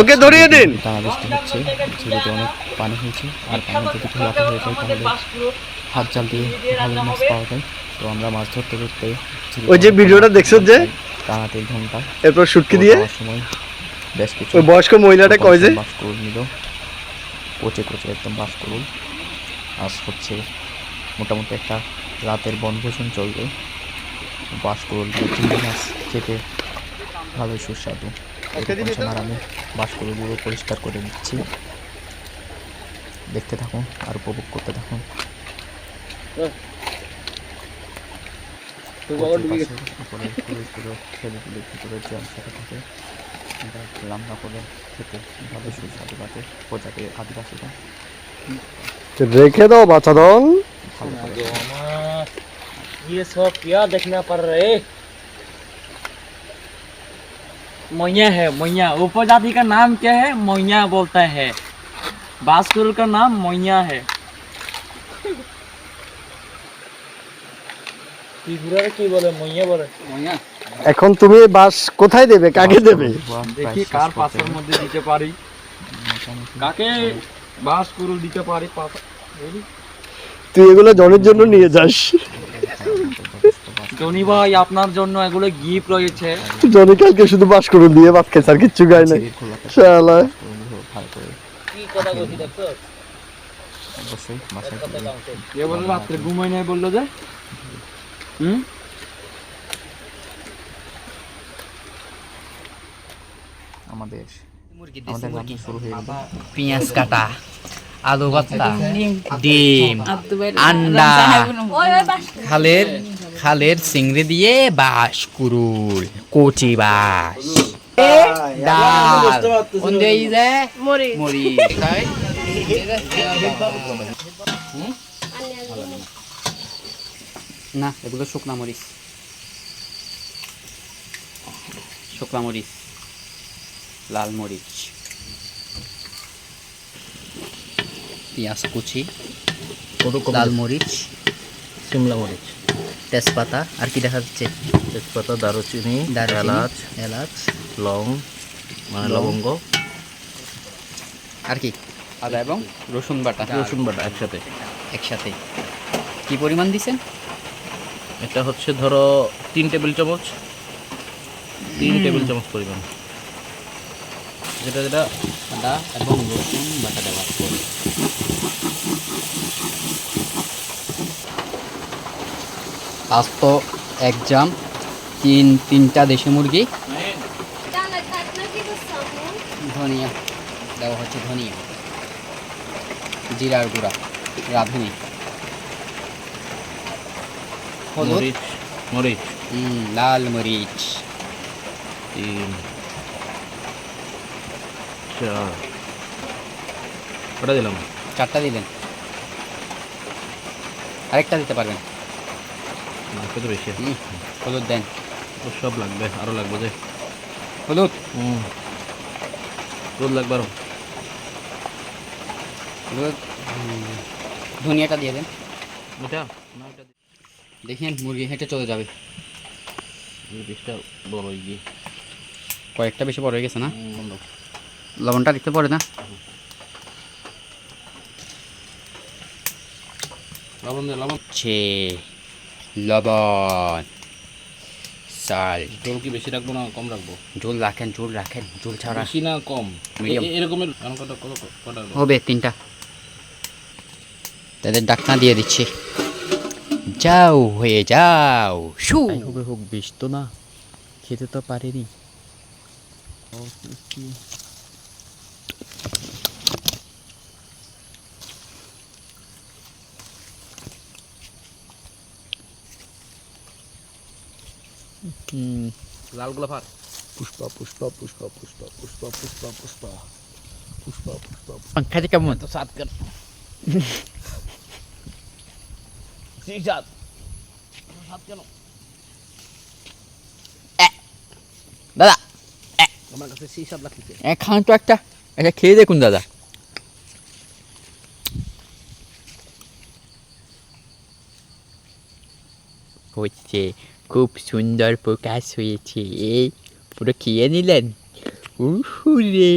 ওকে ধরিয়ে দিন। টানা বৃষ্টি হচ্ছে ঝুড়িতে অনেক পানি হয়েছে আর পানি যদি খোলাতে হয়ে যায় তাহলে হাত জাল দিয়ে ভালো মাছ পাওয়া যায়। তো আমরা মাছ ধরতে ধরতে ওই যে ভিডিওটা পানি দেখছেন যে? টানা তিন ঘণ্টা। এরপর শুটকি দিয়ে সময় বেশ কিছু ওই বয়স্ক মহিলাটা কয় যে? বাস করুল নিল। কোচে কোচে একদম বাস করুল আজ হচ্ছে মোটামুটি একটা রাতের বনভোজন চলবে। বাস করুল দিয়ে চিংড়ি মাছ খেতে ভালোই সুস্বাদু। এরকম সময় আমি বাস করুলগুলো পরিষ্কার করে দিচ্ছি দেখতে থাকুন আর উপভোগ করতে থাকুন কোচের পাশে উপরে পুরুষগুলো ছেলে তুলে ভিতরে যে অংশটা থাকে এটা রান্না করে খেতে ভালো সুস্বাদু লাগে প্রজাতি আদিবাসীরা রেখে দাও বাচ্চাদন ভালো করে ये सब क्या देखना पड़ रहा है मैया है मैया उपजाति का नाम क्या है मैया बोलता है बासकुल का नाम मैया है ত্রিপুরার কি বলে মইয়া বলে মইয়া এখন তুমি এই বাস কোথায় দেবে কাকে দেবে ধোয়া প্রায় দেখি শেষ কার করতে পাশের হবে। মধ্যে দিতে পারি মোটামুটি কাকে বাস কুরুল দিতে পারি পাশা তুই এগুলো জনের জন্য নিয়ে যাস যথেষ্ট বাস জনি ভাই আপনার জন্য এগুলো গিফট রয়েছে। জনি কালকে শুধু বাস করে দিয়ে ভাত খাইছে আর কিচ্ছু নাই। শালা বাসগুলো ভালো করে কি কথা বলছি দেখছ? অবশ্যই বাসায় করে বলল রাত্রে ঘুমাই নাই বলল যে? হুম? আমাদের আমাদের রান্না শুরু হয়ে গেল পেঁয়াজ কাটা আলু ভর্তা ডিম আন্ডা। খালের খালের চিংড়ি দিয়ে বাস কুরুল কচি বাস ডাল কোন যে মরি তাই? না এগুলো শুকনা মরিচ শুকনা মরিচ লাল মরিচ পেঁয়াজ কুচি লাল মরিচ সিমলা মরিচ তেজপাতা। আর কি দেখা যাচ্ছে? তেজপাতা দারুচিনি এলাচ এলাচ লং মানে লবঙ্গ। আর কি? আদা এবং রসুন বাটা। রসুন বাটা একসাথে। একসাথে। কি পরিমাণ দিছেন? এটা হচ্ছে ধরো তিন টেবিল চামচ। তিন টেবিল চামচ পরিমাণ। যেটা যেটা আদা এবং রসুন বাটা দেওয়ার পর আস্ত এক জাম তিন তিনটা দেশি মুরগি। ধনিয়া দেওয়া হচ্ছে ধনিয়া। জিরার গুঁড়া রাঁধুনি। হলুদ মরিচ। লাল মরিচ। তিন। চার ওটা দিলাম? চারটা দিলেন। আরেকটা দিতে পারবেন। তো বেশি? হলুদ দেন। সব লাগবে আরও লাগবে যে। হলুদ। হুম। রোদ লাগবে আরও হলুদ। ধনিয়াটা দিয়ে দেন। না এটা দেখেন মুরগি হেঁটে চলে যাবে। পিসটা বড় হয়ে গিয়ে। কয়েকটা বেশি বড় হয়ে গেছে না? লবণটা দিতে পারে না? লবণ দে লবণ। হচ্ছে লবণ চাল ঝোল কি বেশি রাখব না কম রাখব? ঝোল রাখেন ঝোল রাখেন ঝোল ছাড়া বেশি না কম। Medium. এ- এরকমের এখন কত কত কটা হবে তিনটা। তাদের ডাকনা দিয়ে দিচ্ছি। যাও হয়ে যাও শু। হবে হোক বেশ তো না। খেতে তো পারেনি। লাল গোলাপ আর পুষ্পা পুষ্পা পুষ্পা পুষ্পা পুষ্পা পুষ্পা পুষ্পা পুষ্পা পুষ্পা पंखा से कम তো সাত কর সেই সাত সাত কেন দাদা আমার কাছে সেই সাত লাগতেছে এ খান তো একটা এটা খেয়ে দেখুন দাদা হচ্ছে খুব সুন্দর প্রকাশ হয়েছে। এই পুরো খেয়ে নিলেন? উহুরে